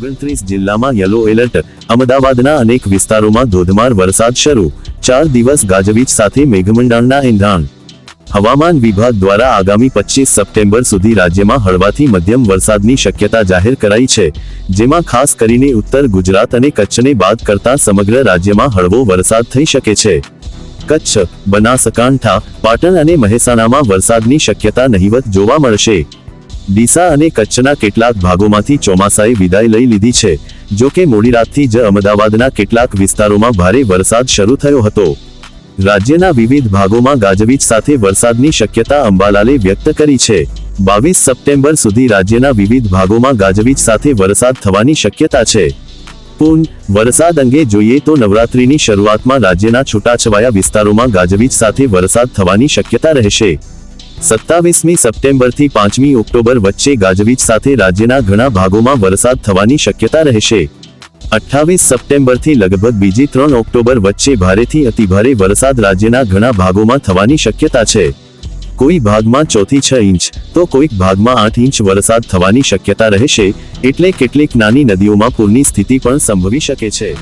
ઓગણત્રીસ જિલ્લામાં yellow alert, અમદાવાદના અનેક વિસ્તારોમાં ધોધમાર વરસાદ શરૂ, ચાર દિવસ ગાજવીજ સાથે મેઘમંડળના એંધાણ. હવામાન વિભાગ દ્વારા આગામી પચીસ સપ્ટેમ્બર સુધી રાજ્યમાં હળવાથી મધ્યમ વરસાદની શક્યતા જાહેર કરાઈ છે, જેમાં ખાસ કરીને ઉત્તર ગુજરાત અને કચ્છને બાદ કરતા સમગ્ર રાજ્યમાં હળવો વરસાદ થઈ શકે છે. કચ્છ, બનાસકાંઠા, પાટણ અને મહેસાણામાં વરસાદની શક્યતા નહિવત જોવા મળશે. ડીસા અને કચ્છના કેટલાક ભાગોમાંથી ચોમાસાએ વિદાય લઈ લીધી છે, જો કે મોડી રાતથી જ અમદાવાદના કેટલાક વિસ્તારોમાં ભારે વરસાદ શરૂ થયો હતો. રાજ્યના વિવિધ ભાગોમાં ગાજવીજ સાથે વરસાદની શક્યતા અંબાલાલે વ્યક્ત કરી છે. બાવીસ સપ્ટેમ્બર સુધી રાજ્યના વિવિધ ભાગોમાં ગાજવીજ સાથે વરસાદ થવાની શક્યતા છે. પૂન, વરસાદ અંગે જોઈએ તો નવરાત્રીની શરૂઆતમાં રાજ્યના છૂટાછવાયા વિસ્તારોમાં ગાજવીજ સાથે વરસાદ થવાની શક્યતા રહેશે. સત્તાવીસમી સપ્ટેમ્બરથી પાંચમી ઓક્ટોબર વચ્ચે ગાજવીજ સાથે રાજ્યના ઘણા ભાગોમાં વરસાદ થવાની શક્યતા રહેશે. અઠ્ઠાવીસ સપ્ટેમ્બરથી લગભગ બીજી ત્રણ ઓક્ટોબર વચ્ચે ભારેથી અતિભારે વરસાદ રાજ્યના ઘણા ભાગોમાં થવાની શક્યતા છે. કોઈ ભાગમાં ચોથી છ ઇંચ, તો કોઈક ભાગમાં આઠ ઇંચ વરસાદ થવાની શક્યતા રહેશે, એટલે કેટલીક નાની નદીઓમાં પૂરની સ્થિતિ પણ સંભવી શકે છે.